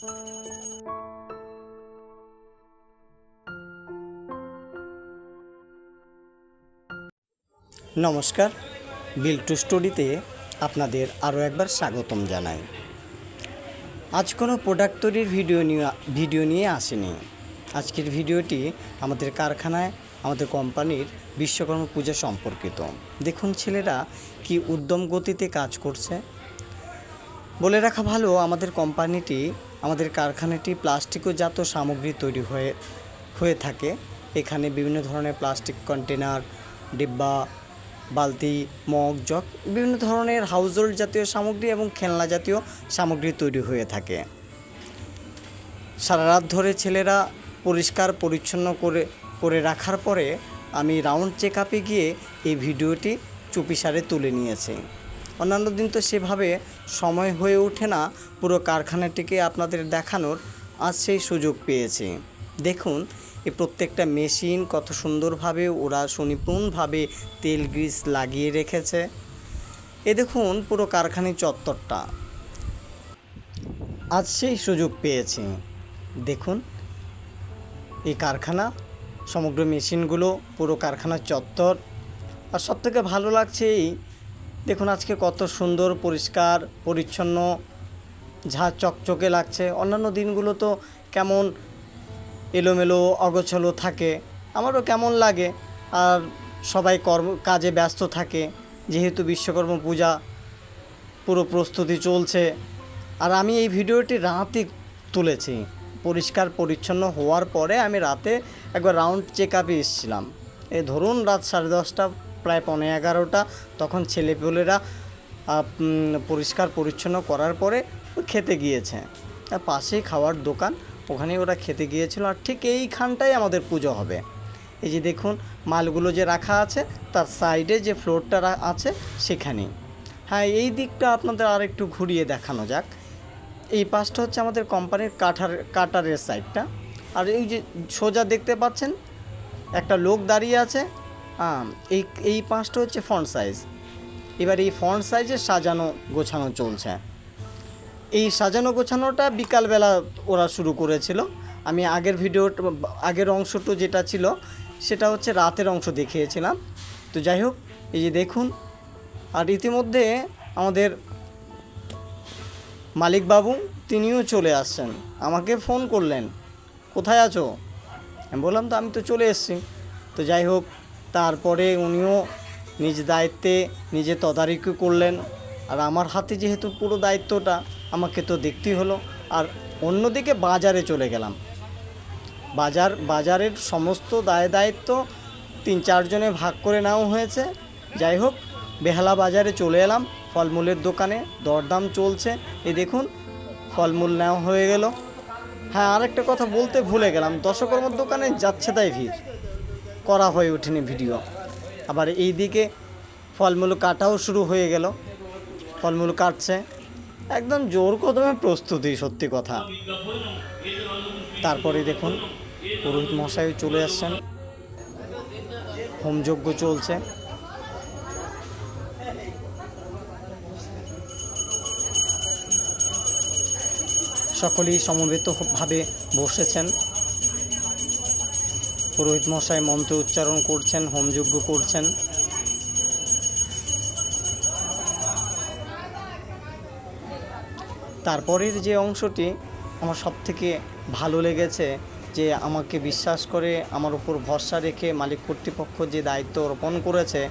নমস্কার বিল টু স্টোরিতে আপনাদের আরও একবার স্বাগতম জানাই। আজ কোনো প্রোডাক্ট তৈরির ভিডিও নিয়ে ভিডিও নিয়ে আসেনি। আজকের ভিডিওটি আমাদের কারখানায়, আমাদের কোম্পানির বিশ্বকর্মা পূজা সম্পর্কিত। দেখুন ছেলেরা কি উদ্যম গতিতে কাজ করছে। বলে রাখা ভালো, আমাদের কোম্পানিটি, আমাদের কারখানাটি প্লাস্টিকজাত সামগ্রী তৈরি হয়ে হয়ে থাকে। এখানে বিভিন্ন ধরনের প্লাস্টিক কন্টেনার ডিব্বা, বালতি, মগ, জগ, বিভিন্ন ধরনের হাউজহোল্ড জাতীয় সামগ্রী এবং খেলনা জাতীয় সামগ্রী তৈরি হয়ে থাকে। সারা রাত ধরে ছেলেরা পরিষ্কার, পরিচ্ছন্ন করে করে রাখার পরে আমি রাউন্ড চেক আপে গিয়ে এই ভিডিওটি চুপিসারে তুলে নিয়েছি। অন্যান্য দিন তো সেভাবে সময় হয়ে ওঠে না। পুরো কারখানাটিকে আপনাদের দেখানোর আজ সেই সুযোগ পেয়েছি। দেখুন, এই প্রত্যেকটা মেশিন কত সুন্দরভাবে ওরা সুনিপুণভাবে তেল গ্রিস লাগিয়ে রেখেছে। এ দেখুন পুরো কারখানি চত্বরটা। আজ সেই সুযোগ পেয়েছি। দেখুন, এই কারখানা, সমগ্র মেশিনগুলো পুরো কারখানার চত্বর। আর সব থেকে ভালো লাগছে এই দেখুন আজকে কত সুন্দর, পরিষ্কার, পরিচ্ছন্ন, ঝা চকচকে লাগছে। অন্যান্য দিনগুলো তো কেমন এলোমেলো, অগোছলো থাকে। আমারও কেমন লাগে। আর সবাই কর্ম, কাজে ব্যস্ত থাকে। যেহেতু বিশ্বকর্মা পূজা পুরো প্রস্তুতি চলছে। আর আমি এই ভিডিওটি রাতে তুলেছি। পরিষ্কার, পরিচ্ছন্ন হওয়ার পরে আমি রাতে একবার রাউন্ড চেক আপে এসেছিলাম। এই ধরুন রাত সাড়ে দশটা প্রায় পনেরো এগারোটা, তখন ছেলেপুলেরা পরিষ্কার পরিচ্ছন্ন করার পরে খেতে গিয়েছে। আর পাশেই খাওয়ার দোকান, ওখানেই ওরা খেতে গিয়েছিল আর ঠিক এইখানটাই আমাদের পুজো হবে। এই যে দেখুন, মালগুলো যে রাখা আছে, তার সাইডে যে ফ্লোরটা আছে সেখানেই। হ্যাঁ এই দিকটা আপনাদের আর একটু ঘুরিয়ে দেখানো যাক। এই পাশটা হচ্ছে আমাদের কোম্পানির কাঠার, কাটারের সাইডটা। আর এই যে সোজা দেখতে পাচ্ছেন, একটা লোক দাঁড়িয়ে আছে এই এই পাঁচটা হচ্ছে ফ্রন্ট সাইজ এবার এই ফ্রন্ট সাইজে সাজানো, গোছানো চলছে। এই সাজানো, গোছানোটা বিকালবেলা ওরা শুরু করেছিল। আমি আগের ভিডিও আগের অংশটা যেটা ছিল, সেটা হচ্ছে রাতের অংশ দেখিয়েছিলাম। তো যাই হোক, এই যে দেখুন, আর ইতিমধ্যে আমাদের মালিকবাবু তিনিও চলে আসছেন। আমাকে ফোন করলেন, কোথায় আছো? আমি বললাম, তো আমি তো চলে এসেছি। তো যাই হোক তারপরে উনিও নিজ দায়িত্বে নিজে তদারকি করলেন। আর আমার হাতে যেহেতু পুরো দায়িত্বটা, আমাকে তো দেখতেই হলো। আর অন্যদিকে বাজারে চলে গেলাম। বাজার, বাজারের সমস্ত দায় দায়িত্ব তিন চারজনে ভাগ করে নেওয়া হয়েছে। যাই হোক, বেহালা বাজারে চলে এলাম। ফলমূলের দোকানে দরদাম চলছে। এই দেখুন, ফলমূল নেওয়া হয়ে গেল। হ্যাঁ আরেকটা কথা বলতে ভুলে গেলাম। দশকর্মার দোকানে যাচ্ছে তাই ভিড়। করা হয়ে ওঠেনি ভিডিও। আবার এই দিকে ফলমূল কাটাও শুরু হয়ে গেল। ফলমূল কাটছে। একদম জোর কদমে প্রস্তুতি, সত্যি কথা। তারপরে দেখুন, পুরোহিত মশাই চলে আসছেন। হোমযজ্ঞ চলছে। সকলেই সমবেতভাবে বসেছেন। পুরোহিত মশাই মন্ত্র উচ্চারণ করছেন হোমযজ্ঞ করছেন। তারপরের যে অংশটি আমার সব থেকে ভালো লেগেছে, যে আমাকে বিশ্বাস করে, আমার উপর ভরসা রেখে মালিক কর্তৃপক্ষ যে দায়িত্ব অর্পণ করেছে,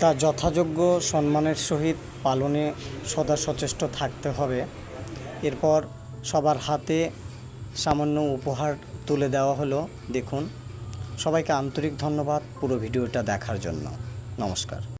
তা যথাযোগ্য সম্মানের সহিত পালনে সদা সচেষ্ট থাকতে হবে। এরপর সবার হাতে সামান্য উপহার তুলে দেওয়া হলো। দেখুন। সবাইকে আন্তরিক ধন্যবাদ পুরো ভিডিওটা দেখার জন্য। নমস্কার।